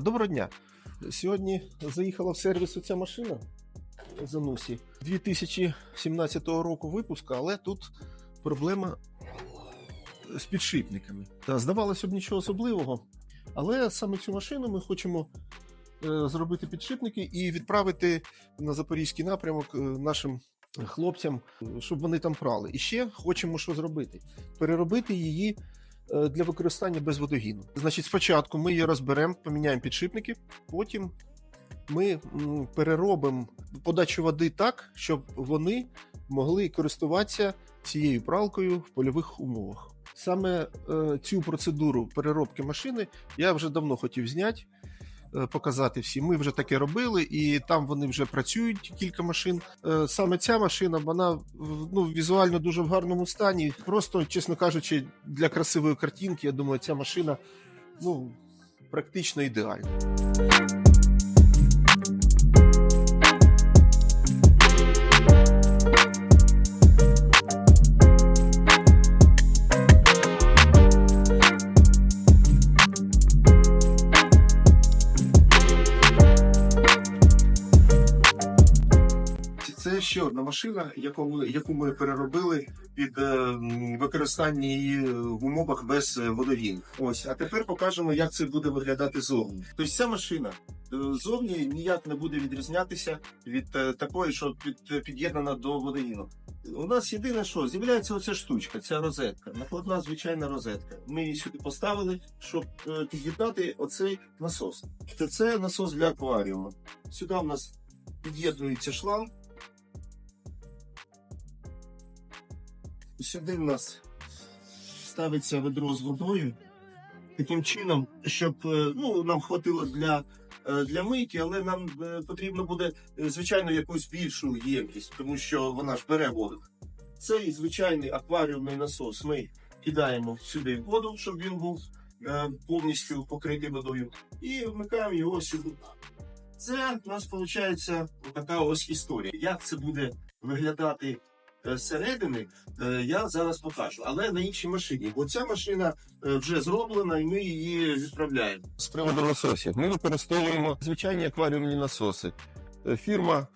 Доброго дня. Сьогодні заїхала в сервіс оця машина Занусі 2017 року випуску, але тут проблема з підшипниками. Да, здавалося б, нічого особливого. Але саме цю машину ми хочемо е, зробити підшипники і відправити на запорізький напрямок е, нашим хлопцям, щоб вони там прали. І ще хочемо що зробити: переробити її для використання без водогіну. Значить, спочатку ми її розберемо, поміняємо підшипники, потім ми переробимо подачу води так, щоб вони могли користуватися цією пралкою в польових умовах. Саме е, цю процедуру переробки машини я вже давно хотів зняти, е, показати всім. Ми вже таке робили, і там вони вже працюють кілька машин. Е, саме ця машина, вона ну, візуально дуже в гарному стані. Просто, чесно кажучи, для красивої картинки, я думаю, ця машина ну, практично ідеальна. Це одна машина, яку яку ми переробили під е, використання її в умовах без е, водогін. Ось, а тепер покажемо, як це буде виглядати зовні. Тобто ця машина е, зовні ніяк не буде відрізнятися від такої, що під, під'єднана до водогіну. У нас єдине, що з'являється оця штучка, ця розетка, накладна звичайна розетка. Ми її сюди поставили, щоб під'єднати оцей насос. Це насос для акваріуму. Сюди у нас під'єднується шланг. Сюди в нас ставиться ведро з водою. Таким чином, щоб е, ну, нам хватило для, е, для мийки, але нам е, потрібно буде, звичайно, якусь більшу ємкість, тому що вона ж бере воду. Цей звичайний акваріумний насос ми кидаємо сюди воду, щоб він був повністю покритий водою, і вмикаємо його сюди. Це у нас виходить така ось історія. Як це буде виглядати зсередини, е, я зараз покажу, але на іншій машині. Бо ця машина е, вже зроблена, і ми її відправляємо. З приводу насосів, ми використовуємо звичайні акваріумні насоси. Е, Фірма.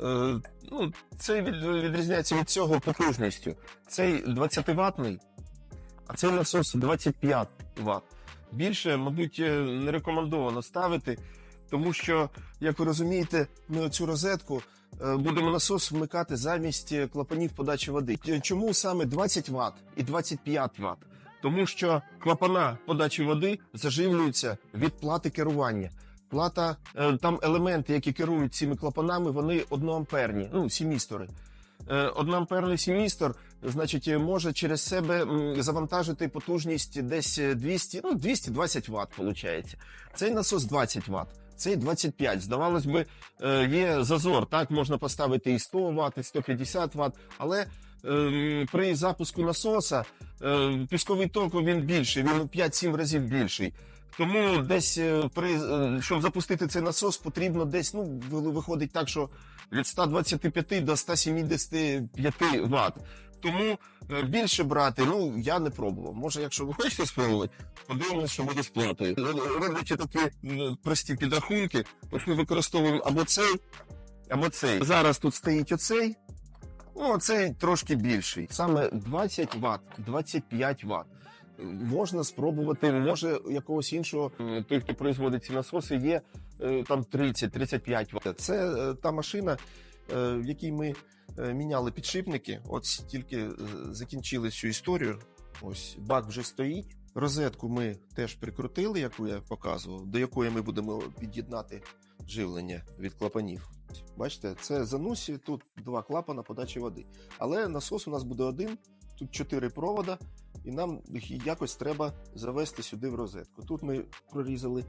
Е, Ну, це від, відрізняється від цього потужністю. Цей 20-ваттний, а цей насос 25 Вт. Більше, мабуть, е, не рекомендовано ставити, тому що, як ви розумієте, ми цю розетку е, будемо насос вмикати замість е, клапанів подачі води. Чому саме 20 Вт і 25 Вт? Тому що клапана подачі води заживлюються від плати керування. Плата, е, там елементи, які керують цими клапанами, вони одноамперні, ну, сімістори. Одноамперний сімістор, значить, може через себе завантажити потужність десь е, 200, ну, 220 Вт, виходить. Цей насос 20 Вт. Цей 25. Здавалось би, е, є зазор. Так, можна поставити і 100 Вт, і 150 Вт, але е, при запуску насоса е, пісковий ток він більший, він у 5-7 разів більший. Тому десь е, при щоб запустити цей насос, потрібно десь, ну, виходить так, що від 125 до 175 Вт. Тому е, більше брати, ну я не пробував. Може, якщо ви хочете спробувати, подивимося, що буде з платою. Роблячи такі прості підрахунки, ось ми використовуємо або цей, або цей. Зараз тут стоїть оцей. Ну, оцей трошки більший. Саме 20 Вт, 25 Вт. Можна спробувати, може якогось іншого, той, хто производить ці насоси, є е, там 30-35 Вт. Це е, та машина, в якій ми міняли підшипники. От тільки е, закінчили цю історію. Ось бак вже стоїть. Розетку ми теж прикрутили, яку я показував, до якої ми будемо під'єднати живлення від клапанів. Бачите, це занусі, тут два клапана подачі води. Але насос у нас буде один, тут чотири провода, і нам якось треба завести сюди в розетку. Тут ми прорізали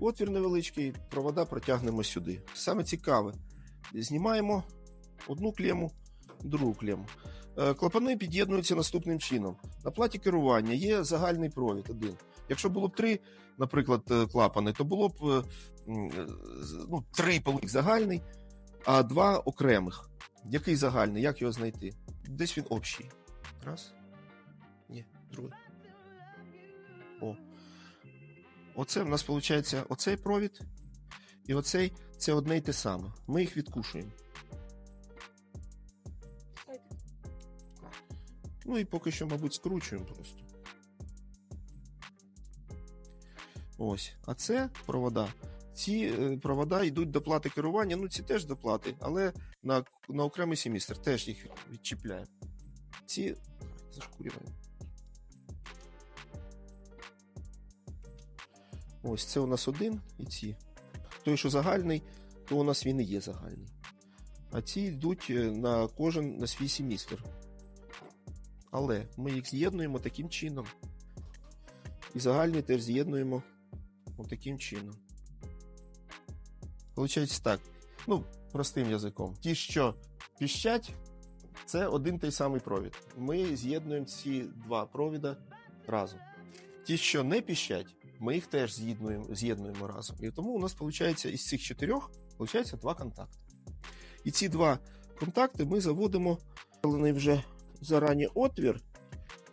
отвір невеличкий, провода протягнемо сюди. Саме цікаве, знімаємо одну клему, другу клему. Е, Клапани під'єднуються наступним чином. На платі керування є загальний провід один. Якщо було б три, наприклад, е, клапани, то було б е, ну, три загальний, а два окремих. Який загальний? Як його знайти? Десь він общий. Раз. Ні, другий. О. Оце в нас виходить оцей провід і оцей це одне й те саме. Ми їх відкушуємо. Ну і поки що, мабуть, скручуємо просто. Ось. А це провода. Ці е, провода йдуть до плати керування. Ну, ці теж до плати, але на, на окремий семістр теж їх відчіпляємо. Ці зашкурюємо. Ось це у нас один і ці. Той, що загальний, то у нас він і є загальний. А ці йдуть е, на кожен на свій семістр. Але ми їх з'єднуємо таким чином. І загальний теж з'єднуємо таким чином. Получається так. Ну, простим язиком. Ті, що піщать, це один той самий провід. Ми з'єднуємо ці два провіда разом. Ті, що не піщать, ми їх теж з'єднуємо, з'єднуємо разом. І тому у нас виходить із цих чотирьох виходить два контакти. І ці два контакти ми заводимо встановлений вже зарані отвір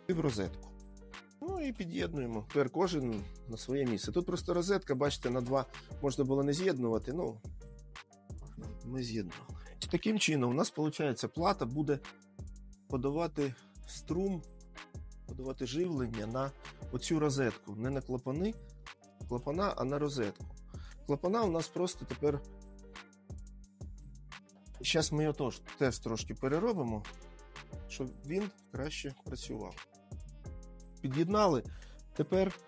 і в розетку. Ну і під'єднуємо. Тепер кожен на своє місце. Тут просто розетка, бачите, на два можна було не з'єднувати. Ну, ми з'єднували. Таким чином, у нас виходить, плата буде подавати струм, подавати живлення на оцю розетку. Не на клапани, клапана, а на розетку. Клапана у нас просто тепер. Зараз ми його теж трошки переробимо, щоб він краще працював. Під'єднали. Тепер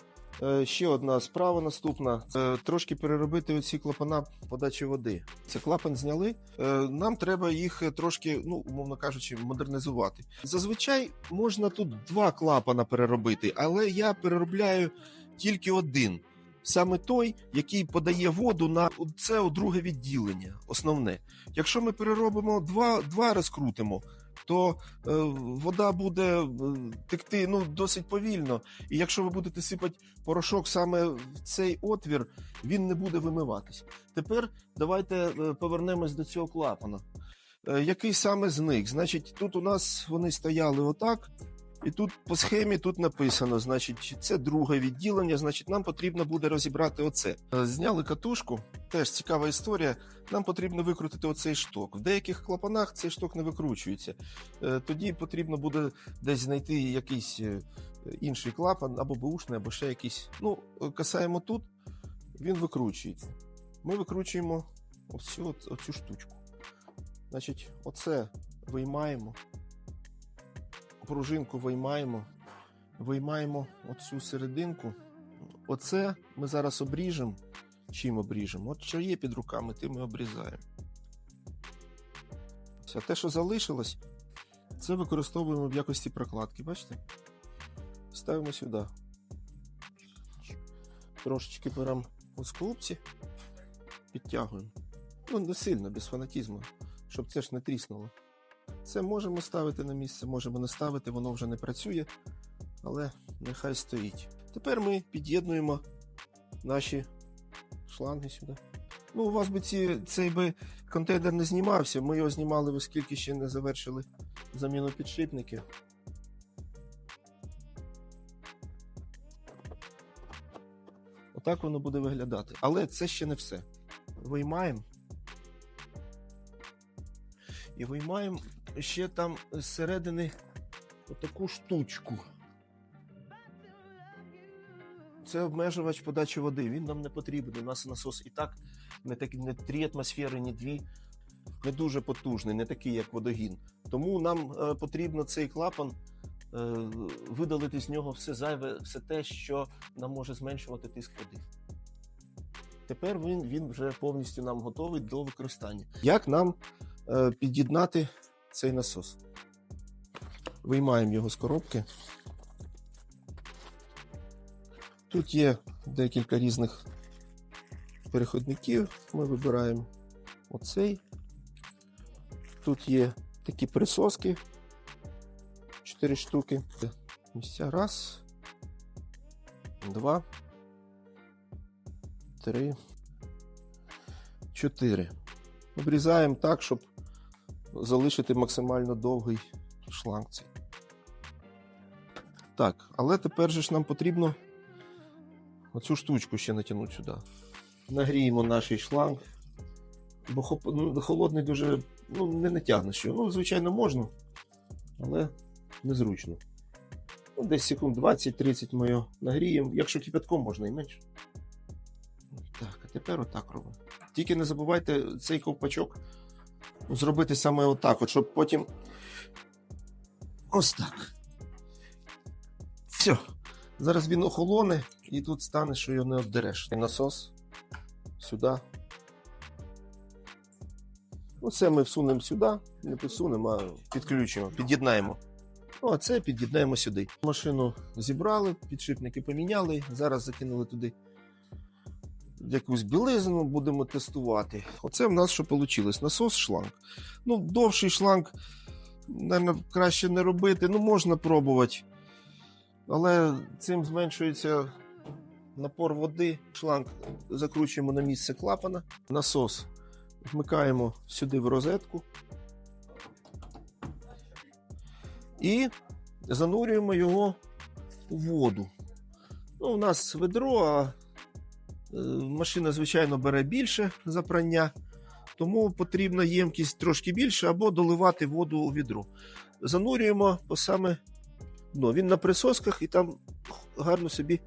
е, ще одна справа наступна. Це трошки переробити оці клапана подачі води. Це клапан зняли. Е, нам треба їх трошки, ну, умовно кажучи, модернізувати. Зазвичай можна тут два клапана переробити, але я переробляю тільки один. Саме той, який подає воду на це друге відділення, основне. Якщо ми переробимо два, два розкрутимо, то е, вода буде е, текти ну, досить повільно. І якщо ви будете сипати порошок саме в цей отвір, він не буде вимиватись. Тепер давайте е, повернемось до цього клапана. Е, який саме зник? Значить, тут у нас вони стояли отак. І тут по схемі тут написано, значить, це друге відділення, значить, нам потрібно буде розібрати оце. Е, Зняли катушку, теж цікава історія. Нам потрібно викрутити оцей шток. В деяких клапанах цей шток не викручується. Е, Тоді потрібно буде десь знайти якийсь е, інший клапан, або бушний, або ще якийсь. Ну, касаємо тут, він викручується. Ми викручуємо оцю, оцю штучку. Значить, оце виймаємо пружинку виймаємо, виймаємо оцю серединку. Оце ми зараз обріжемо. Чим обріжемо? От що є під руками, тим ми обрізаємо. Все, те, що залишилось, це використовуємо в якості прокладки. Бачите? Ставимо сюди. Трошечки беремо у скупці, підтягуємо. Ну, не сильно, без фанатізму, щоб це ж не тріснуло. Це можемо ставити на місце, можемо не ставити, воно вже не працює, але нехай стоїть. Тепер ми під'єднуємо наші шланги сюди. Ну, у вас би ці, цей би контейнер не знімався. Ми його знімали, оскільки ще не завершили заміну підшипників. Отак воно буде виглядати. Але це ще не все. Виймаємо. І виймаємо ще там зсередини отаку штучку. Це обмежувач подачі води. Він нам не потрібен. У нас насос і так не, так, не три атмосфери, ні дві. Не дуже потужний, не такий, як водогін. Тому нам е, потрібно цей клапан е, видалити з нього все зайве, все те, що нам може зменшувати тиск води. Тепер він, він вже повністю нам готовий до використання. Як нам е, під'єднати цей насос? Виймаємо його з коробки. Тут є декілька різних переходників. Ми вибираємо оцей. Тут є такі присоски. Чотири штуки. Місця. Раз. Два. Три. Чотири. Обрізаємо так, щоб залишити максимально довгий шланг цей. Так, але тепер же ж нам потрібно оцю штучку ще натягнути сюди. Нагріємо наш шланг. Бо ну, холодний дуже ну, не натягнеш його. Ну, звичайно, можна, але незручно. Ну, десь секунд 20-30 ми його нагріємо. Якщо кипятком можна і менше. Так, а тепер отак робимо. Тільки не забувайте цей ковпачок зробити саме отак, от, щоб потім. Ось так. Все. Зараз він охолоне і тут стане, що його не обдереш. І насос сюди. Оце ми всунемо сюди, не підсунемо, а підключимо, під'єднаємо. Ну, а це під'єднаємо сюди. Машину зібрали, підшипники поміняли. Зараз закинули туди якусь білизну, будемо тестувати. Оце в нас що вийшло. Насос шланг. Ну, довший шланг, мабуть, краще не робити. Ну, можна пробувати. Але цим зменшується напор води. Шланг закручуємо на місце клапана. Насос вмикаємо сюди в розетку. І занурюємо його у воду. Ну, у нас ведро, а машина, звичайно, бере більше за прання, тому потрібна ємкість трошки більше або доливати воду у відро. Занурюємо по саме дно. Він на присосках і там гарно собі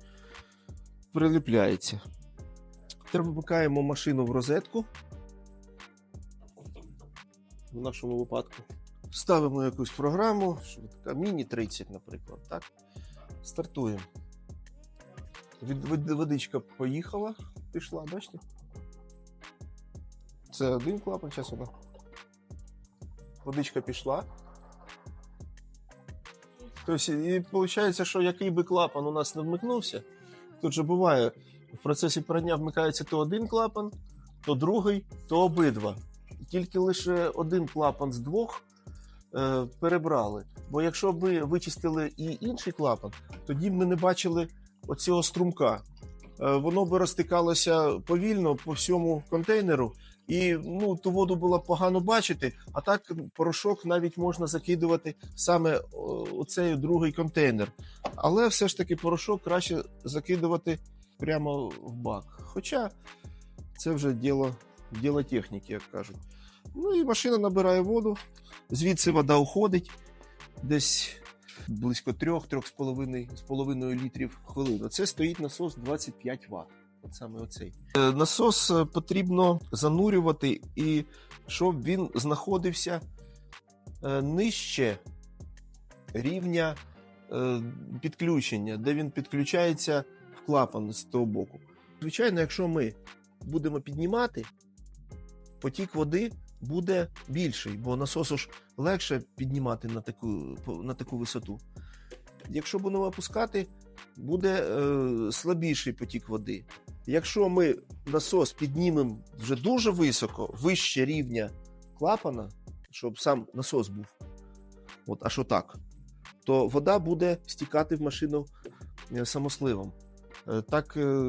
приліпляється. Тепер машину в розетку. В нашому випадку. Ставимо якусь програму, що міні 30, наприклад. Так? Стартуємо. Від, водичка поїхала, пішла, бачите? Це один клапан, зараз вона. Водичка пішла. Тобто, і виходить, що який би клапан у нас не вмикнувся, тут же буває, в процесі прання вмикається то один клапан, то другий, то обидва. Тільки лише один клапан з двох е, перебрали. Бо якщо б ви вичистили і інший клапан, тоді б ми не бачили оцього струмка. Е, воно би розтикалося повільно по всьому контейнеру, і ну, ту воду було погано бачити, а так порошок навіть можна закидувати саме оцей другий контейнер. Але все ж таки порошок краще закидувати прямо в бак. Хоча це вже діло, діло техніки, як кажуть. Ну і машина набирає воду, звідси вода уходить десь близько 3-3,5 з половиною літрів хвилину. Це стоїть насос 25 Вт. От саме оцей. Е, Насос е, потрібно занурювати, і щоб він знаходився е, нижче рівня підключення, де він підключається в клапан з того боку. Звичайно, якщо ми будемо піднімати, потік води буде більший, бо насосу ж легше піднімати на таку, на таку висоту. Якщо будемо опускати, буде е, слабіший потік води. Якщо ми насос піднімемо вже дуже високо, вище рівня клапана, щоб сам насос був, от, аж отак, то вода буде стікати в машину е, самосливом. Е, Так е,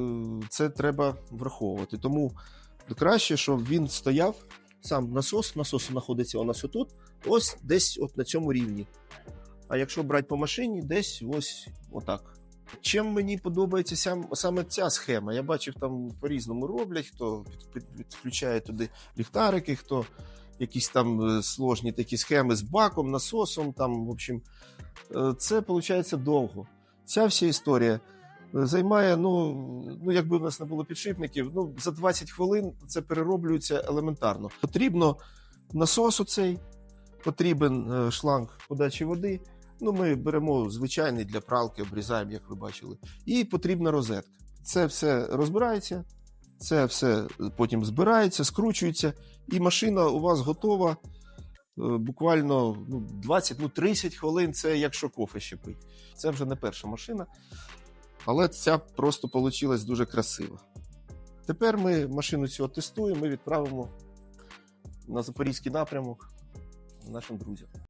це треба враховувати. Тому краще, щоб він стояв, сам насос, насос знаходиться у нас отут, ось десь от на цьому рівні. А якщо брати по машині, десь ось отак. Чим мені подобається сам, саме ця схема? Я бачив, там по-різному роблять, хто під, під, підключає туди ліхтарики, хто якісь там е, сложні такі схеми з баком, насосом. Там, в общем, е, це виходить довго. Ця вся історія займає, ну, ну якби в нас не було підшипників, ну, за 20 хвилин це перероблюється елементарно. Потрібно насос оцей, потрібен е, шланг подачі води. Ну, ми беремо звичайний для пралки, обрізаємо, як ви бачили. І потрібна розетка. Це все розбирається, це все потім збирається, скручується, і машина у вас готова. е, Буквально ну, 20 ну, хвилин це якщо кофе ще пить. Це вже не перша машина, але ця просто вийшла дуже красиво. Тепер ми машину цю тестуємо і відправимо на запорізький напрямок нашим друзям.